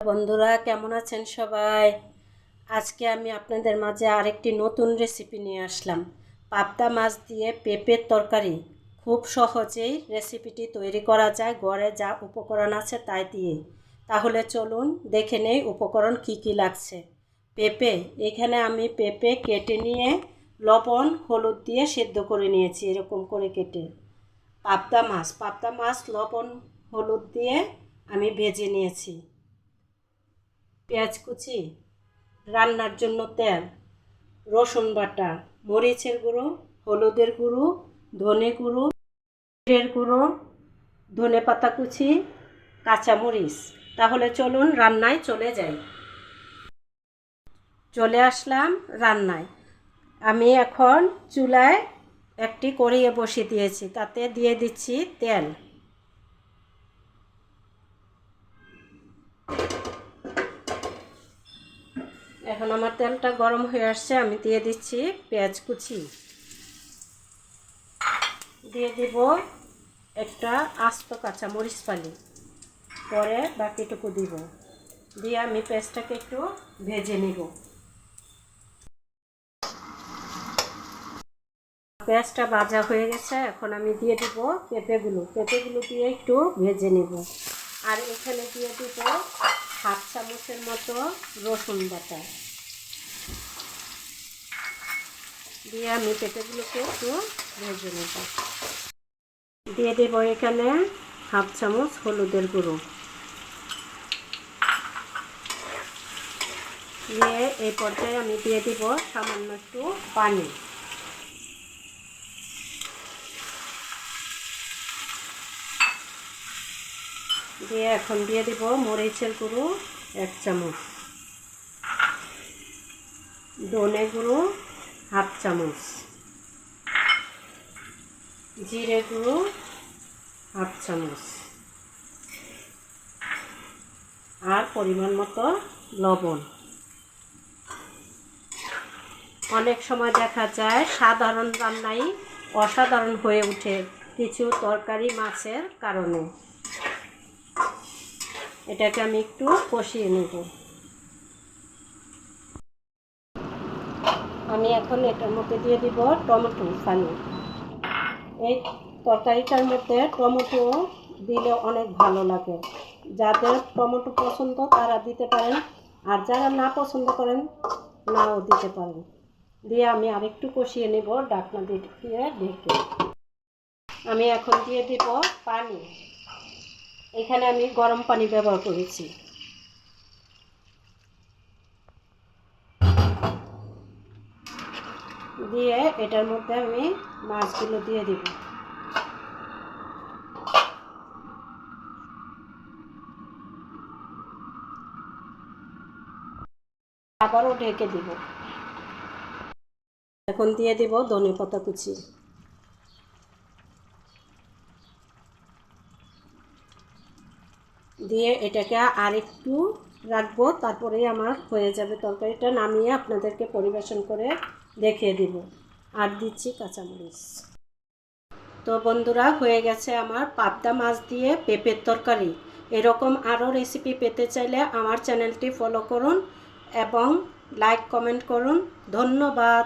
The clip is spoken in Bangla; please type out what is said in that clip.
বন্ধুরা, কেমন আছেন সবাই? আজকে আমি আপনাদের মাঝে আরেকটি নতুন রেসিপি নিয়ে আসলাম। পাবদা মাছ দিয়ে পেঁপের তরকারি। খুব সহজেই রেসিপিটি তৈরি করা যায় ঘরে যা উপকরণ আছে তাই দিয়ে। তাহলে চলুন দেখে নেই উপকরণ কি কি লাগছে। পেঁপে, এখানে আমি পেঁপে কেটে নিয়ে লবণ, হলুদ দিয়ে সেদ্ধ করে নিয়েছি, এরকম করে কেটে। পাবদা মাছ পাবদা মাছ, লবণ, হলুদ দিয়ে আমি ভেজে নিয়েছি। পেঁয়াজ কুচি, রান্নার জন্য তেল, রসুন বাটা, মরিচের গুঁড়ো, হলুদের গুঁড়ো, ধনে গুঁড়ো, জিরের গুঁড়ো, ধনে পাতা কুচি কাঁচামরিচ তাহলে চলুন রান্নায় চলে যাই। চলে আসলাম রান্নায়। আমি এখন চুলায় একটি কড়িয়ে বসিয়ে দিয়েছি, তাতে দিয়ে দিচ্ছি তেল। এখন আমার তেলটা গরম হয়ে আসছে, আমি দিয়ে দিচ্ছি পেঁয়াজ কুচি। দিয়ে দিব একটা আস্ত কাঁচা মরিচ পালি পরে বাকিটুকু দিব। দিয়ে আমি পেঁয়াজটাকে একটু ভেজে নিব। পেঁয়াজটা ভাজা হয়ে গেছে, এখন আমি দিয়ে দিব পেঁপেগুলো। পেঁপেগুলো দিয়ে একটু ভেজে নেব। আর এখানে দিয়ে দিব হাফ চামচের মতো রসুন বাটা। দিয়ে আমি পেঁপেগুলোকে একটু ভেজে নেব। দিয়ে দেব এখানে হাফ চামচ হলুদের গুঁড়ো। দিয়ে এই পর্যায়ে আমি দিয়ে দিব সামান্য একটু পানি। দিয়ে এখন দিয়ে দিব মরিচের গুঁড়ো, এক চামচ। ধনে গুঁড়ো, হাফ চামচ। জিরে গুঁড়ো, হাফ চামচ। আর পরিমাণ মতো লবণ। অনেক সময় দেখা যায় সাধারণ রান্নাই অসাধারণ হয়ে ওঠে কিছু তরকারি মাছের কারণে। এটাকে আমি একটু কষিয়ে নেব। আমি এখন এটার মধ্যে দিয়ে দিব টমেটো পানি এই তরকারিটার মধ্যে টমেটো দিলে অনেক ভালো লাগে। যাদের টমেটো পছন্দ তারা দিতে পারেন, আর যারা না পছন্দ করেন নাও দিতে পারেন। দিয়ে আমি আরেকটু কষিয়ে নেব ডাকনা দিয়ে ঢেকে। আমি এখন দিয়ে দিব পানি। এখানে আমি গরম পানি ব্যবহার করেছি। দিয়ে এটার মধ্যে আমি মাছগুলো দিয়ে দিব। আবারও ঢেকে দিব। এখন দিয়ে দিব ধনে পাতা কুচি। দিয়ে এটাকে আর একটু রাখব, তারপরেই আমার হয়ে যাবে তরকারিটা। নামিয়ে আপনাদেরকে পরিবেশন করে দেখিয়ে দিব। আর দিচ্ছি কাঁচামরিচ। তো বন্ধুরা, হয়ে গেছে আমার পাবদা মাছ দিয়ে পেঁপের তরকারি। এরকম আরও রেসিপি পেতে চাইলে আমার চ্যানেলটি ফলো করুন এবং লাইক কমেন্ট করুন। ধন্যবাদ।